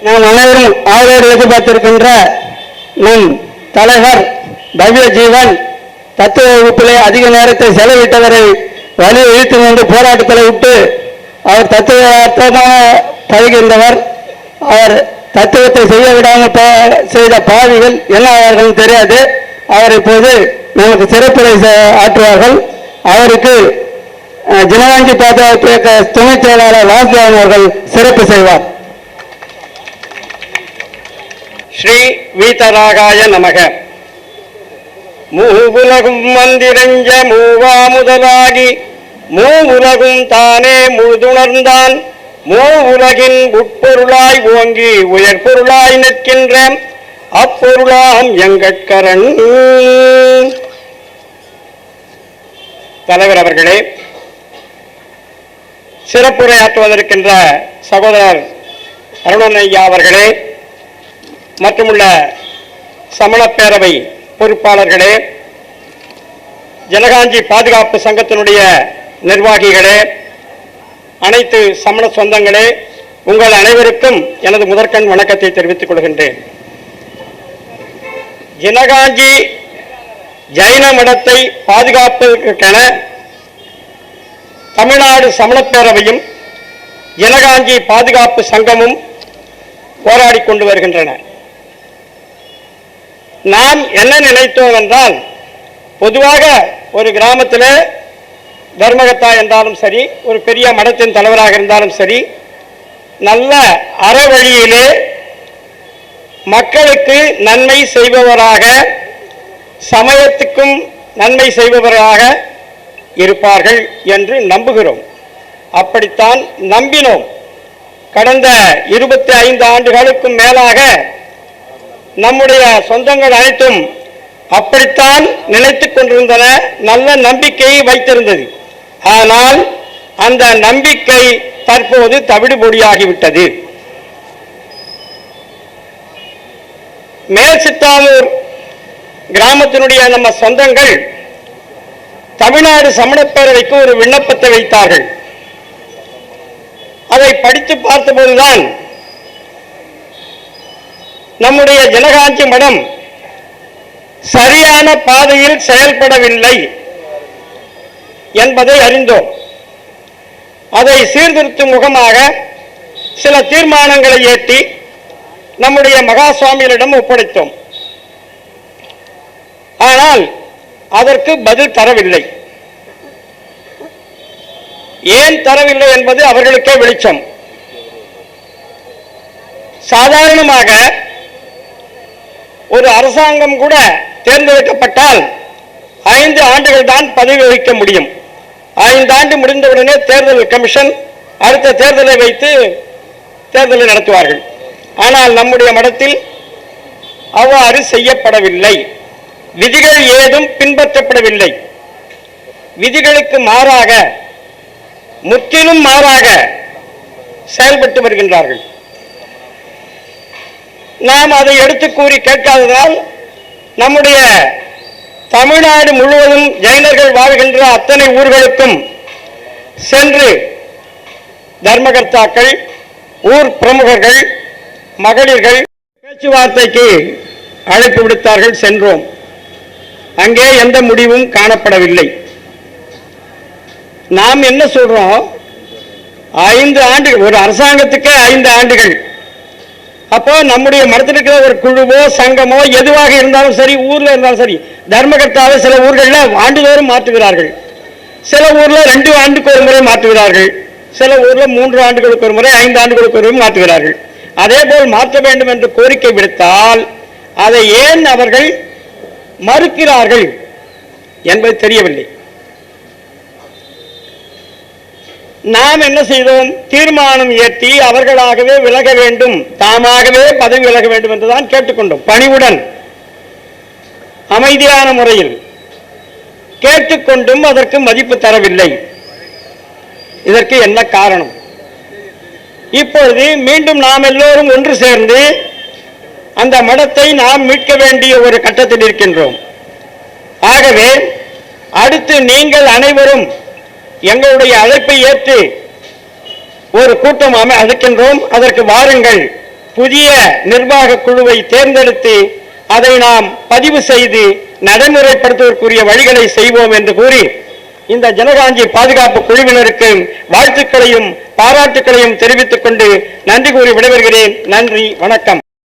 நாம் அனைவரும் ஆதரவு எதிர்பார்த்திருக்கின்ற நம் தலைவர் பவ்ய ஜீவன் தத்துவ வகுப்பிலே அதிக நேரத்தை செலவிட்டவரை வலி இழுத்து வந்து போராட்டத்தில் விட்டு அவர் தத்துவார்த்தமாக பழகின்றவர் அவர் தத்துவத்தை செய்ய விடாமல் பா- செய்த பாவிகள் என்ன ஆவார்கள் தெரியாது. அவர் இப்போது நமக்கு சிறப்புரை ஆற்றுவார்கள். அவருக்கு ஜனநாயக பாதுகாப்பு துணைச் செயலாளர் வாசுதேவன் அவர்கள் சிறப்பு செய்வார். ஸ்ரீ வீதராகாய நமக. மூவுலகும் மந்திரஞ்ச மூவா முதலாகி மூவுலகும் தானே முழுதுணர்ந்தான். மூவுலகின் உட்பொருளாய் ஓங்கி உயர் பொருளாய் நிற்கின்ற அப்பொருளாம் எங்கட்கரண் தலைவர் அவர்களே சிறப்புரையாற்றுவதற்கின்ற சகோதரர் அருணனையா அவர்களே மற்றும் மற்றுமுள்ள சமணப்பேரவை பொறுப்பாளர்களே ஜனகாஞ்சி பாதுகாப்பு சங்கத்தினுடைய நிர்வாகிகளே அனைத்து சமண சொந்தங்களே உங்கள் அனைவருக்கும் எனது முதற்கண் வணக்கத்தை தெரிவித்துக் கொள்கின்றேன். ஜனகாஞ்சி ஜைன மடத்தை பாதுகாப்பதற்கென தமிழ்நாடு சமணப்பேரவையும் ஜனகாஞ்சி பாதுகாப்பு சங்கமும் போராடி கொண்டு வருகின்றன. நாம் என்ன நினைத்தோம் என்றால் பொதுவாக ஒரு கிராமத்தில் தர்மகத்தா என்றாலும் சரி ஒரு பெரிய மடத்தின் தலைவராக இருந்தாலும் சரி நல்ல அறவழியிலே மக்களுக்கு நன்மை செய்பவராக சமயத்துக்கும் நன்மை செய்பவராக இருப்பார்கள் என்று நம்புகிறோம். அப்படித்தான் நம்பினோம். கடந்த இருபத்தி ஐந்து ஆண்டுகளுக்கும் மேலாக நம்முடைய சொந்தங்கள் அனைத்தும் அப்படித்தான் நினைத்துக் கொண்டிருந்தன நல்ல நம்பிக்கையை வைத்திருந்தது. ஆனால் அந்த நம்பிக்கை தற்போது தவிடுபொடியாகிவிட்டது. மேல் சித்தாமூர் கிராமத்தினுடைய நம்ம சொந்தங்கள் தமிழ்நாடு சமணப்பேரவைக்கு ஒரு விண்ணப்பத்தை வைத்தார்கள். அதை படித்து பார்த்தபோதுதான் நம்முடைய ஜனகாஞ்சி மடம் சரியான பாதையில் செயல்படவில்லை என்பதை அறிந்தோம். அதை சீர்திருத்தும் முகமாக சில தீர்மானங்களை ஏற்றி நம்முடைய மகா சுவாமிகளிடம் ஒப்படைத்தோம். ஆனால் அதற்கு பதில் தரவில்லை. ஏன் தரவில்லை என்பது அவர்களுக்கே வெளிச்சம். சாதாரணமாக ஒரு அரசாங்கம் கூட தேர்ந்தெடுக்கப்பட்டால் ஐந்து ஆண்டுகள் தான் பதவி வகிக்க முடியும். ஐந்து ஆண்டு முடிந்தவுடனே தேர்தல் கமிஷன் அடுத்த தேர்தலை வைத்து தேர்தலை நடத்துவார்கள். ஆனால் நம்முடைய மடத்தில் அவ்வாறு செய்யப்படவில்லை. விதிகள் ஏதும் பின்பற்றப்படவில்லை. விதிகளுக்கு மாறாக முற்றிலும் மாறாக செயல்பட்டு வருகின்றார்கள். நாம் அதை எடுத்து கூறி கேட்காததால் நம்முடைய தமிழ்நாடு முழுவதும் ஜெயினர்கள் வாழ்கின்ற அத்தனை ஊர்களுக்கும் சென்று தர்மகர்த்தாக்கள் ஊர் பிரமுகர்கள் மகளிர்கள் பேச்சுவார்த்தைக்கு அழைப்பு விடுத்தார்கள் சென்றோம். அங்கே எந்த முடிவும் காணப்படவில்லை. நாம் என்ன சொல்றோம்? ஐந்து ஆண்டுகள் ஒரு அரசாங்கத்துக்கே ஐந்து ஆண்டுகள். அப்போ நம்முடைய மடத்தில் இருக்கிற ஒரு குழுவோ சங்கமோ எதுவாக இருந்தாலும் சரி ஊர்ல இருந்தாலும் சரி தர்மகர்த்தாவை சில ஊர்களில் ஆண்டுதோறும் மாற்றுகிறார்கள். சில ஊர்ல ரெண்டு ஆண்டுக்கு ஒரு முறை மாற்றுகிறார்கள். சில ஊர்ல மூன்று ஆண்டுகளுக்கு ஒரு முறை ஐந்து ஆண்டுகளுக்கு ஒரு முறை மாற்றுகிறார்கள். அதே போல் மாற்ற வேண்டும் என்று கோரிக்கை விடுத்தால் அதை ஏன் அவர்கள் மறுக்கிறார்கள் என்பது தெரியவில்லை. நாம் என்ன செய்தோம்? தீர்மானம் இயற்றி அவர்களாகவே விலக வேண்டும். தாமாகவே பதவி விலக வேண்டும் என்றுதான் கேட்டுக்கொண்டோம். பணிவுடன் அமைதியான முறையில் கேட்டுக்கொண்டும் அதற்கு மதிப்பு தரவில்லை. இதற்கு என்ன காரணம்? இப்பொழுது மீண்டும் நாம் எல்லோரும் ஒன்று சேர்ந்து அந்த மடத்தை நாம் மீட்க வேண்டிய ஒரு கட்டத்தில் இருக்கின்றோம். ஆகவே அடுத்து நீங்கள் அனைவரும் எங்களுடைய அழைப்பை ஏற்று ஒரு கூட்டம் அழைக்கின்றோம் அதற்கு வாருங்கள். புதிய நிர்வாக குழுவை தேர்ந்தெடுத்து அதை நாம் பதிவு செய்து நடைமுறைப்படுத்துவதற்குரிய வழிகளை செய்வோம் என்று கூறி இந்த ஜனகாஞ்சி பாதுகாப்பு குழுவினருக்கு வாழ்த்துக்களையும் பாராட்டுக்களையும் தெரிவித்துக் கொண்டு நன்றி கூறி விடைபெறுகிறேன். நன்றி. வணக்கம்.